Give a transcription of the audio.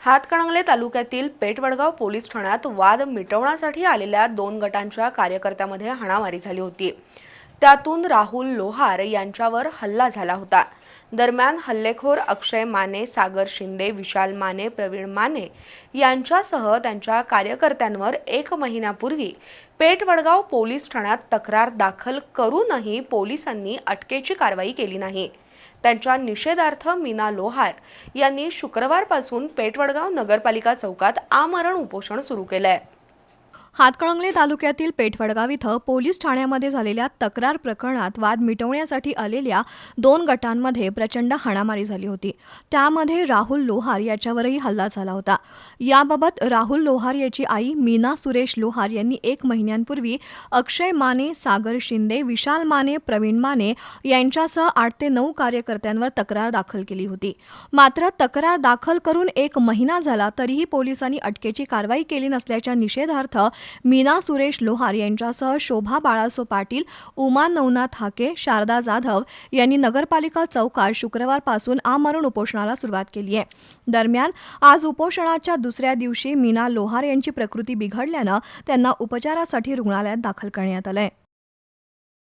हातकणंगले तालुक्यातील पेठवडगाव पोलीस ठाण्यात वाद मिटवण्यासाठी आलेल्या दोन गटांच्या कार्यकर्त्यामध्ये हाणामारी झाली होती. त्यातून राहुल लोहार यांच्यावर हल्ला झाला होता. दरम्यान हल्लेखोर अक्षय माने सागर शिंदे विशाल माने प्रवीण माने यांच्यासह त्यांच्या कार्यकर्त्यांवर एक महिन्यापूर्वी पेठवडगाव पोलीस ठाण्यात तक्रार दाखल करूनही पोलिसांनी अटकेची कारवाई केली नाही. त्यांच्या निषेधार्थ मीना लोहार यांनी शुक्रवारपासून पेठवडगाव नगरपालिका चौकात आमरण उपोषण सुरू केलंय. हातकळंगले तालुक्यातील पेठवडगाव इथं पोलीस ठाण्यामध्ये झालेल्या तक्रार प्रकरणात वाद मिटवण्यासाठी आलेल्या दोन गटांमध्ये प्रचंड हाणामारी झाली होती. त्यामध्ये राहुल लोहार याच्यावरही हल्ला झाला होता. याबाबत राहुल लोहार याची आई मीना सुरेश लोहार यांनी एक महिन्यांपूर्वी अक्षय माने सागर शिंदे विशाल माने प्रवीण माने यांच्यासह आठ ते नऊ कार्यकर्त्यांवर तक्रार दाखल केली होती. मात्र तक्रार दाखल करून एक महिना झाला तरीही पोलिसांनी अटकेची कारवाई केली नसल्याच्या निषेधार्थ मीना सुरेश लोहार यांच्यासह शोभा बाळासो पाटील उमा नवनाथ हाके शारदा जाधव यांनी नगरपालिका चौकात शुक्रवारपासून आमरण उपोषणाला सुरुवात केली आहे. दरम्यान आज उपोषणाच्या दुसऱ्या दिवशी मीना लोहार यांची प्रकृती बिघडल्यानं त्यांना उपचारासाठी रुग्णालयात दाखल करण्यात आलंय.